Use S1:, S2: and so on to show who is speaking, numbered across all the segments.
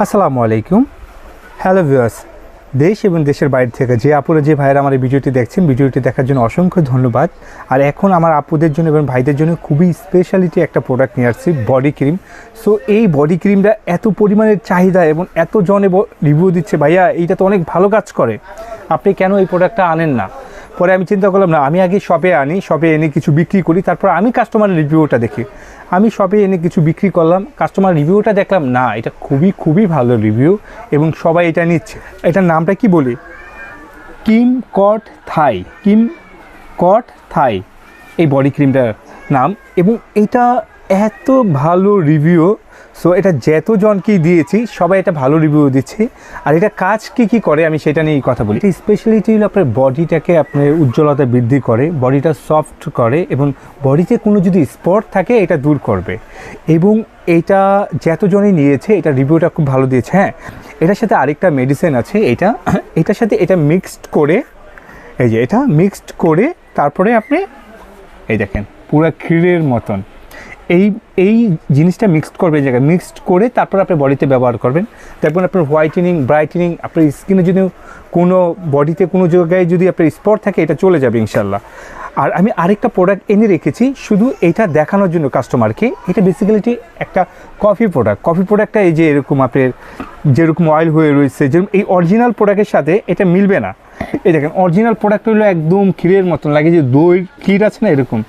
S1: আসসালামু আলাইকুম। Hello viewers দেশ এবং দেশের বাইরে থেকে যে আপুরা, যে ভাইয়েরা আমার এই ভিডিওটি দেখছেন, ভিডিওটি দেখার জন্য অসংখ্য ধন্যবাদ। আর এখন আমার আপুদের জন্য এবং ভাইদের জন্য খুবই স্পেশালিটি একটা প্রোডাক্ট নিয়ে আসছি বডি ক্রিম সো এই বডি ক্রিমটা এত পরিমাণের চাহিদা এবং এত জনে রিভিউ দিচ্ছে, ভাইয়া এইটা তো অনেক ভালো কাজ করে। আপনি কেন এই প্রোডাক্টটা আনেন না? পরে আমি চিন্তা করলাম, না, আমি আগে শপে আনি শপে এনে কিছু বিক্রি করি, তারপর আমি কাস্টমারের রিভিউটা দেখি। আমি শপে এনে কিছু বিক্রি করলাম কাস্টমার রিভিউটা দেখলাম, না, এটা খুবই খুবই ভালো রিভিউ এবং সবাই এটা নিচ্ছে। এটার নামটা কি বলি? কিম কট থাই, কিম কট থাই, এই বডি ক্রিমটার নাম। এবং এটা এত ভালো রিভিউ সো এটা যতজনকেই দিয়েছি, সবাই এটা ভালো রিভিউ দিচ্ছে। আর এটা কাজ কি কি করে, আমি সেটা নিয়েই কথা বলি। এটা স্পেশালিটি হলো আপনার বডিটাকে আপনার উজ্জ্বলতা বৃদ্ধি করে বডিটা সফট করে, এবং বডিতে কোনো যদি স্পট থাকে, এটা দূর করবে। এবং এটা যতজনই নিয়েছে, এটা রিভিউটা খুব ভালো দিয়েছে হ্যাঁ? এটার সাথে আরেকটা মেডিসিন আছে, এটা, এটার সাথে এটা মিক্সড করে, এই যে এটা মিক্সড করে, তারপরে আপনি, এই দেখেন, পুরো ক্ষীরের মতন। এই এই জিনিসটা মিক্সড করবে এই জায়গায়। মিক্সড করে তারপর আপনি বডিতে ব্যবহার করবেন। দেখবেন আপনার হোয়াইটেনিং ব্রাইটেনিং আপনার স্কিনে যদি কোনো বডিতে কোনো জায়গায় যদি আপনার স্পট থাকে, এটা চলে যাবে ইনশাল্লাহ আর আমি আরেকটা প্রোডাক্ট এনে রেখেছি, শুধু এটা দেখানোর জন্য কাস্টমারকে এটা বেসিক্যালিটি একটা কফি প্রোডাক্ট কফি প্রোডাক্টটা এই যে এরকম আপনার যেরকম অয়েল হয়ে রয়েছে, যেরকম এই অরিজিনাল প্রোডাক্টের সাথে এটা মিলবে না। এই দেখেন অরিজিনাল প্রোডাক্ট হলো একদম ক্ষীরের মতন লাগে, যে দই, ক্ষীর আছে না এরকম?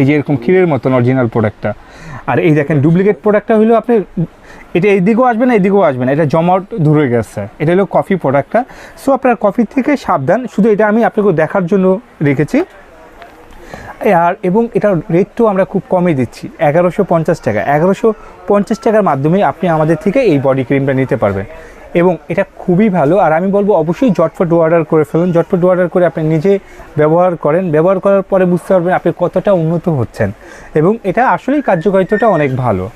S1: এই যে এরকম ক্ষীরের মতন অরিজিনাল প্রোডাক্টটা আর এই দেখেন ডুপ্লিকেট প্রোডাক্টটা হলো আপনি, এটা এইদিকেও আসবে না এইদিকেও আসবে না, এটা জমাট ধরে গেছে। এটা হলো কফি প্রোডাক্টটা সো আপনার কফি থেকে সাবধান, শুধু এটা আমি আপনাকে দেখার জন্য রেখেছি। আর, এবং এটার রেটটাও আমরা খুব কমে দিচ্ছি, এগারোশো পঞ্চাশ টাকা। এগারোশো পঞ্চাশ টাকার মাধ্যমে আপনি আমাদের থেকে এই বডি ক্রিমটা নিতে পারবেন। এবং এটা খুবই ভালো, আর আমি বলব অবশ্যই জটফট অর্ডার করে ফেলুন। জটফট অর্ডার করে আপনি নিজে ব্যবহার করেন। ব্যবহার করার পরে বুঝতে পারবেন আপনি কতটা উন্নত হচ্ছেন। এবং এটা আসলেই কার্যকারিতাটা অনেক ভালো।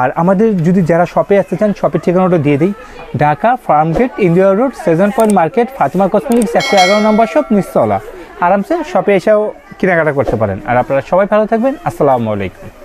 S1: আর আমাদের যদি যারা শপে আসতে চান শপের ঠিকানাটা দিয়ে দিই। Dhaka Farmgate India road, Sezan point market, Fatima cosmetics, একশো এগারো নম্বর শপ নিস্তলা আরামসে শপে এসেও কেনাকাটা করতে পারেন। আর আপনারা সবাই ভালো থাকবেন। আসসালামু আলাইকুম।